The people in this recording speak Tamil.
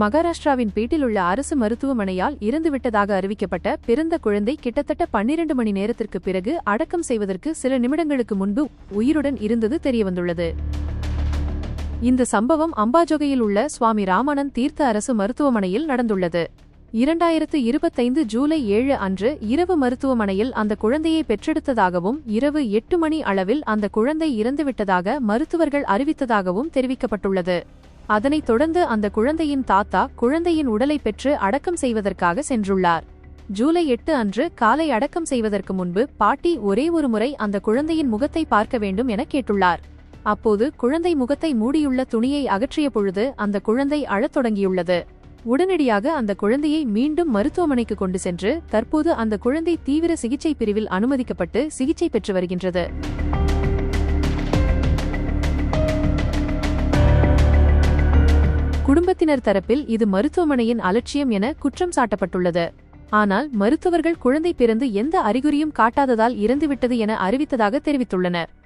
மகாராஷ்டிராவின் பீட்டில் உள்ள அரசு மருத்துவமனையால் இறந்துவிட்டதாக அறிவிக்கப்பட்ட பிறந்த குழந்தை கிட்டத்தட்ட பன்னிரண்டு மணி நேரத்திற்கு பிறகு அடக்கம் செய்வதற்கு சில நிமிடங்களுக்கு முன்பு உயிருடன் இருந்தது தெரியவந்துள்ளது. இந்த சம்பவம் அம்பாஜோகையில் உள்ள சுவாமி ராமானந்த் தீர்த்த அரசு மருத்துவமனையில் நடந்துள்ளது. இரண்டாயிரத்து இருபத்தைந்து ஜூலை ஏழு அன்று இரவு மருத்துவமனையில் அந்த குழந்தையை பெற்றெடுத்ததாகவும் இரவு எட்டு மணி அளவில் அந்த குழந்தை இறந்துவிட்டதாக மருத்துவர்கள் அறிவித்ததாகவும் தெரிவிக்கப்பட்டுள்ளது. அதனைத் தொடர்ந்து அந்த குழந்தையின் தாத்தா குழந்தையின் உடலை பெற்று அடக்கம் செய்வதற்காக சென்றுள்ளார். ஜூலை எட்டு அன்று காலை அடக்கம் செய்வதற்கு முன்பு பாட்டி ஒரே ஒரு முறை அந்த குழந்தையின் முகத்தை பார்க்க வேண்டும் என கேட்டுள்ளார். அப்போது குழந்தை முகத்தை மூடியுள்ள துணியை அகற்றிய பொழுது அந்த குழந்தை அழத் தொடங்கியுள்ளது. உடனடியாக அந்த குழந்தையை மீண்டும் மருத்துவமனைக்கு கொண்டு சென்று தற்போது அந்த குழந்தை தீவிர சிகிச்சை பிரிவில் அனுமதிக்கப்பட்டு சிகிச்சை பெற்று வருகின்றது. குடும்பத்தினர் தரப்பில் இது மருத்துவமனையின் அலட்சியம் என குற்றம் சாட்டப்பட்டுள்ளது. ஆனால் மருத்துவர்கள் குழந்தை பிறந்து எந்த அறிகுறியும் காட்டாததால் இறந்துவிட்டது என அறிவித்ததாக தெரிவித்துள்ளனர்.